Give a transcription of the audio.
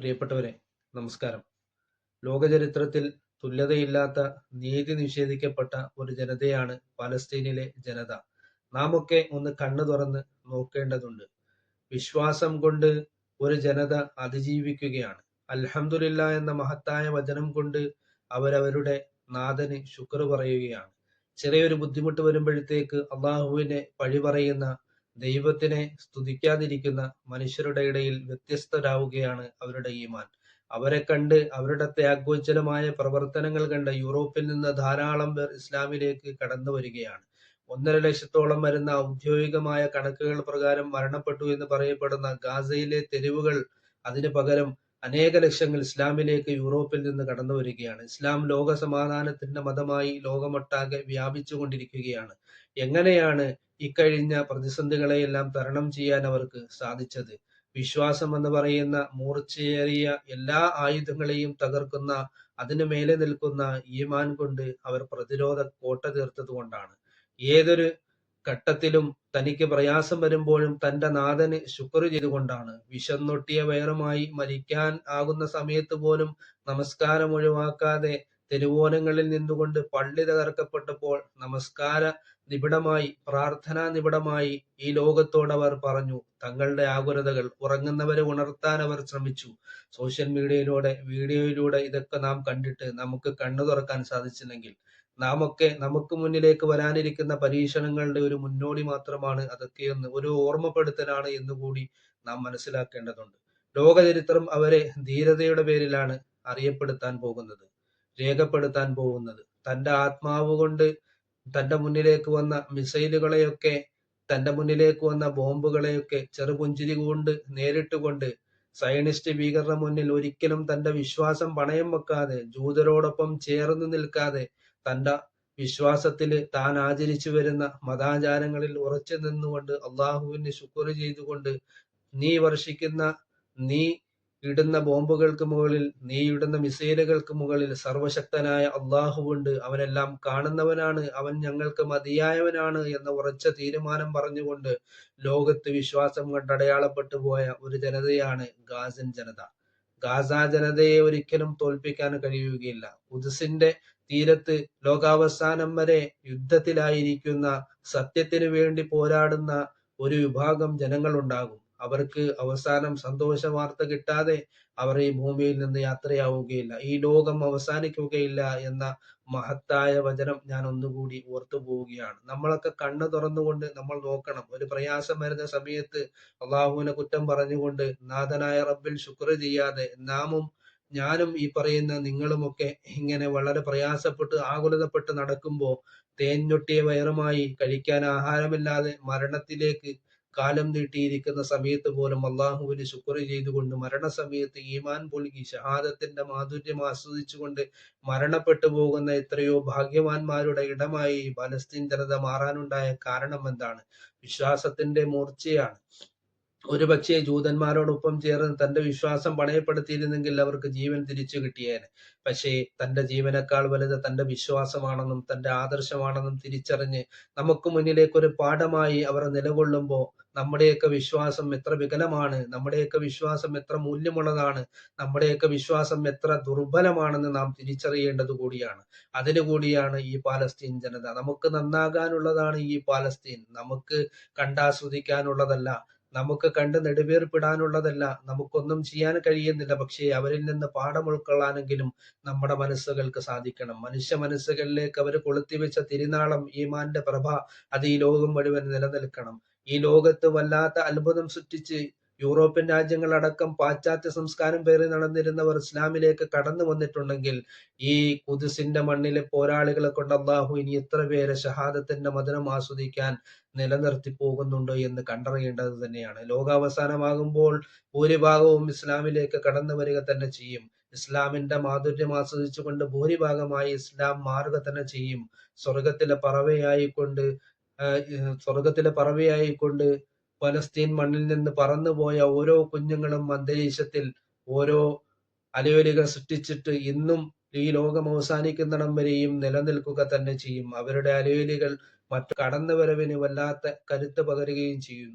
പ്രിയപ്പെട്ടവരെ നമസ്കാരം. ലോകചരിത്രത്തിൽ തുല്യതയില്ലാത്ത നീതി നിഷേധിക്കപ്പെട്ട ഒരു ജനതയാണ് പലസ്തീനിലെ ജനത. നാമൊക്കെ ഒന്ന് കണ്ണു തുറന്ന് നോക്കേണ്ടതുണ്ട്. വിശ്വാസം കൊണ്ട് ഒരു ജനത അതിജീവിക്കുകയാണ്. അൽഹംദുലില്ല എന്ന മഹത്തായ വചനം കൊണ്ട് അവരവരുടെ നാഥന് ശുക്ർ പറയുകയാണ്. ചെറിയൊരു ബുദ്ധിമുട്ട് വരുമ്പോഴത്തേക്ക് അള്ളാഹുവിനെ പഴി പറയുന്ന ദൈവത്തിനെ സ്തുതിക്കാതിരിക്കുന്ന മനുഷ്യരുടെ ഇടയിൽ വ്യത്യസ്തരാവുകയാണ് അവരുടെ ഈമാൻ. അവരെ കണ്ട് അവരുടെ ത്യാഗോജ്ജലമായ പ്രവർത്തനങ്ങൾ കണ്ട് യൂറോപ്പിൽ നിന്ന് ധാരാളം പേർ ഇസ്ലാമിലേക്ക് കടന്നു വരികയാണ്. ഒന്നര ലക്ഷത്തോളം വരുന്ന ഔദ്യോഗികമായ കണക്കുകൾ പ്രകാരം മരണപ്പെട്ടു എന്ന് പറയപ്പെടുന്ന ഗാസയിലെ തെരുവുകൾ അതിന് പകരം അനേക ലക്ഷങ്ങൾ ഇസ്ലാമിലേക്ക് യൂറോപ്പിൽ നിന്ന് കടന്നു വരികയാണ്. ഇസ്ലാം ലോക സമാധാനത്തിന്റെ മതമായി ലോകമൊട്ടാകെ വ്യാപിച്ചു കൊണ്ടിരിക്കുകയാണ് എങ്ങനെയാണ് ഇക്കഴിഞ്ഞ പ്രതിസന്ധികളെയെല്ലാം തരണം ചെയ്യാൻ അവർക്ക് സാധിച്ചത്. വിശ്വാസം എന്ന് പറയുന്ന മൂർച്ചയേറിയ എല്ലാ ആയുധങ്ങളെയും തകർക്കുന്ന അതിനു മേലെ നിൽക്കുന്ന ഈമാൻ കൊണ്ട് അവർ പ്രതിരോധ കോട്ട തീർത്തത് കൊണ്ടാണ്. ഏതൊരു ഘട്ടത്തിലും തനിക്ക് പ്രയാസം വരുമ്പോഴും തന്റെ നാഥന് ശുക്ർ ചെയ്തുകൊണ്ടാണ് വിശന്നൊട്ടിയ വയറുമായി മരിക്കാൻ ആകുന്ന സമയത്ത് പോലും നമസ്കാരം ഒഴിവാക്കാതെ തെരുവോനങ്ങളിൽ നിന്നുകൊണ്ട് പള്ളി തകർക്കപ്പെട്ടപ്പോൾ നമസ്കാര നിബിഡമായി പ്രാർത്ഥനാ നിബിഡമായി ഈ ലോകത്തോട് അവർ പറഞ്ഞു. തങ്ങളുടെ ആകുലതകൾ ഉറങ്ങുന്നവരെ ഉണർത്താൻ അവർ ശ്രമിച്ചു. സോഷ്യൽ മീഡിയയിലൂടെ വീഡിയോയിലൂടെ ഇതൊക്കെ നാം കണ്ടിട്ട് നമുക്ക് കണ്ണു തുറക്കാൻ സാധിച്ചില്ലെങ്കിൽ നാം ഒക്കെ നമുക്ക് മുന്നിലേക്ക് വരാനിരിക്കുന്ന പരീക്ഷണങ്ങളുടെ ഒരു മുന്നോടി മാത്രമാണ് അതൊക്കെയെന്ന് ഒരു ഓർമ്മപ്പെടുത്തലാണ് എന്നുകൂടി നാം മനസ്സിലാക്കേണ്ടതുണ്ട്. ലോകചരിത്രം അവരെ ധീരതയുടെ പേരിലാണ് അറിയപ്പെടുത്താൻ പോകുന്നത് രേഖപ്പെടുത്താൻ പോകുന്നത്. തന്റെ ആത്മാവ് കൊണ്ട് തന്റെ മുന്നിലേക്ക് വന്ന മിസൈലുകളെയൊക്കെ തന്റെ മുന്നിലേക്ക് വന്ന ബോംബുകളെയൊക്കെ ചെറുപുഞ്ചിരി കൊണ്ട് നേരിട്ടുകൊണ്ട് സയനിസ്റ്റ് ഭീകരരുടെ മുന്നിൽ ഒരിക്കലും തന്റെ വിശ്വാസം പണയം വെക്കാതെ ജൂതരോടൊപ്പം ചേർന്ന് നിൽക്കാതെ തന്റെ വിശ്വാസത്തിൽ താൻ ആചരിച്ചു വരുന്ന മതാചാരങ്ങളിൽ ഉറച്ചു നിന്നുകൊണ്ട് അള്ളാഹുവിന് ശുക്ർ ചെയ്തുകൊണ്ട് നീ വർഷിക്കുന്ന നീ ഇടുന്ന ബോംബുകൾക്ക് മുകളിൽ നീ ഇടുന്ന മിസൈലുകൾക്ക് മുകളിൽ സർവശക്തനായ അള്ളാഹുവുണ്ട് അവനെല്ലാം കാണുന്നവനാണ്. അവൻ ഞങ്ങൾക്ക് മതിയായവനാണ് എന്ന ഉറച്ച തീരുമാനം പറഞ്ഞുകൊണ്ട് ലോകത്ത് വിശ്വാസം കണ്ടടയാളപ്പെട്ടു പോയ ഒരു ജനതയാണ് ഗാസൻ ജനത. ഗാസ ജനതയെ ഒരിക്കലും തോൽപ്പിക്കാൻ കഴിയുകയില്ല. ഉദസിന്റെ തീരത്ത് ലോകാവസാനം വരെ യുദ്ധത്തിലായിരിക്കുന്ന സത്യത്തിനു വേണ്ടി പോരാടുന്ന ഒരു വിഭാഗം ജനങ്ങളുണ്ടാകും. അവർക്ക് അവസാനം സന്തോഷ വാർത്ത കിട്ടാതെ അവർ ഈ ഭൂമിയിൽ നിന്ന് യാത്രയാവുകയില്ല. ഈ ലോകം അവസാനിക്കുകയില്ല എന്ന മഹത്തായ വചനം ഞാൻ ഒന്നുകൂടി ഓർത്തു പോവുകയാണ്. നമ്മളൊക്കെ കണ്ണു തുറന്നുകൊണ്ട് നമ്മൾ നോക്കണം. ഒരു പ്രയാസം വരുന്ന സമയത്ത് അള്ളാഹുവിനെ കുറ്റം പറഞ്ഞുകൊണ്ട് നാഥനായ റബ്ബിൽ ശുക്ർ ചെയ്യാതെ നാമും ഞാനും ഈ പറയുന്ന നിങ്ങളുമൊക്കെ ഇങ്ങനെ വളരെ പ്രയാസപ്പെട്ട് ആകുലതപ്പെട്ട് നടക്കുമ്പോൾ തേഞ്ഞൊട്ടിയ വയറുമായി കഴിക്കാൻ ആഹാരമില്ലാതെ മരണത്തിലേക്ക് കാലം നീട്ടിയിരിക്കുന്ന സമയത്ത് പോലും അള്ളാഹുവിന് ശുക്ർ ചെയ്തുകൊണ്ട് മരണസമയത്ത് ഈമാൻ പൊളുകി ഷഹാദത്തിന്റെ മാധുര്യം ആസ്വദിച്ചുകൊണ്ട് മരണപ്പെട്ടു പോകുന്ന എത്രയോ ഭാഗ്യവാന്മാരുടെ ഇടമായി പലസ്തീൻ ജനത മാറാനുണ്ടായ കാരണം എന്താണ്? വിശ്വാസത്തിന്റെ മൂർച്ചയാണ്. ഒരുപക്ഷെ ജൂതന്മാരോടൊപ്പം ചേർന്ന് തന്റെ വിശ്വാസം പണയപ്പെടുത്തിയിരുന്നെങ്കിൽ അവർക്ക് ജീവൻ തിരിച്ചു കിട്ടിയേനെ. പക്ഷേ തന്റെ ജീവനേക്കാൾ വലുത് തന്റെ വിശ്വാസമാണെന്നും തന്റെ ആദർശമാണെന്നും തിരിച്ചറിഞ്ഞ് നമുക്ക് മുന്നിലേക്ക് ഒരു പാഠമായി അവർ നിലകൊള്ളുമ്പോൾ നമ്മുടെയൊക്കെ വിശ്വാസം എത്ര വികലമാണ് നമ്മുടെയൊക്കെ വിശ്വാസം എത്ര മൂല്യമുള്ളതാണ് നമ്മുടെയൊക്കെ വിശ്വാസം എത്ര ദുർബലമാണെന്ന് നാം തിരിച്ചറിയേണ്ടത് കൂടിയാണ്. അതിനു കൂടിയാണ് ഈ പാലസ്തീൻ ജനത. നമുക്ക് നന്നാകാനുള്ളതാണ് ഈ പാലസ്തീൻ. നമുക്ക് കണ്ടാസ്വദിക്കാനുള്ളതല്ല നമുക്ക് കണ്ട് നെടുവേർപ്പിടാനുള്ളതല്ല. നമുക്കൊന്നും ചെയ്യാൻ കഴിയുന്നില്ല. പക്ഷേ അവരിൽ നിന്ന് പാഠം ഉൾക്കൊള്ളാനെങ്കിലും നമ്മുടെ മനസ്സുകൾക്ക് സാധിക്കണം. മനുഷ്യ മനസ്സുകളിലേക്ക് അവർ കൊളുത്തിവെച്ച തിരുനാളം ഈമാന്റെ പ്രഭ അത് ഈ ലോകം മുഴുവൻ നിലനിൽക്കണം. ഈ ലോകത്ത് വല്ലാത്ത അത്ഭുതം സൃഷ്ടിച്ച് യൂറോപ്യൻ രാജ്യങ്ങളടക്കം പാശ്ചാത്യ സംസ്കാരം പേറി നടന്നിരുന്നവർ ഇസ്ലാമിലേക്ക് കടന്നു വന്നിട്ടുണ്ടെങ്കിൽ ഈ കുതിസിന്റെ മണ്ണിലെ പോരാളികളെ കൊണ്ട് അള്ളാഹു ഇനി എത്ര പേരെ ഷഹാദത്തിന്റെ മതനം ആസ്വദിക്കാൻ നിലനിർത്തി പോകുന്നുണ്ട് എന്ന് കണ്ടറിയേണ്ടത് തന്നെയാണ്. ലോകാവസാനമാകുമ്പോൾ ഭൂരിഭാഗവും ഇസ്ലാമിലേക്ക് കടന്നു വരിക തന്നെ ചെയ്യും. ഇസ്ലാമിന്റെ മാധുര്യം ആസ്വദിച്ചുകൊണ്ട് ഭൂരിഭാഗമായി ഇസ്ലാം മാറുക തന്നെ ചെയ്യും. സ്വർഗത്തിലെ പറവയായിക്കൊണ്ട് സ്വർഗത്തിലെ പറവയായിക്കൊണ്ട് പലസ്തീൻ മണ്ണിൽ നിന്ന് പറന്നുപോയ ഓരോ കുഞ്ഞുങ്ങളും അന്തരീക്ഷത്തിൽ ഓരോ അലയൊലികൾ സൃഷ്ടിച്ചിട്ട് ഇന്നും ഈ ലോകം അവസാനിക്കുന്നിടം വരെയും നിലനിൽക്കുക തന്നെ ചെയ്യും. അവരുടെ അലയൊലികൾ മറ്റു കടന്നുവരവിന് വല്ലാത്ത കരുത്ത് പകരുകയും ചെയ്യും.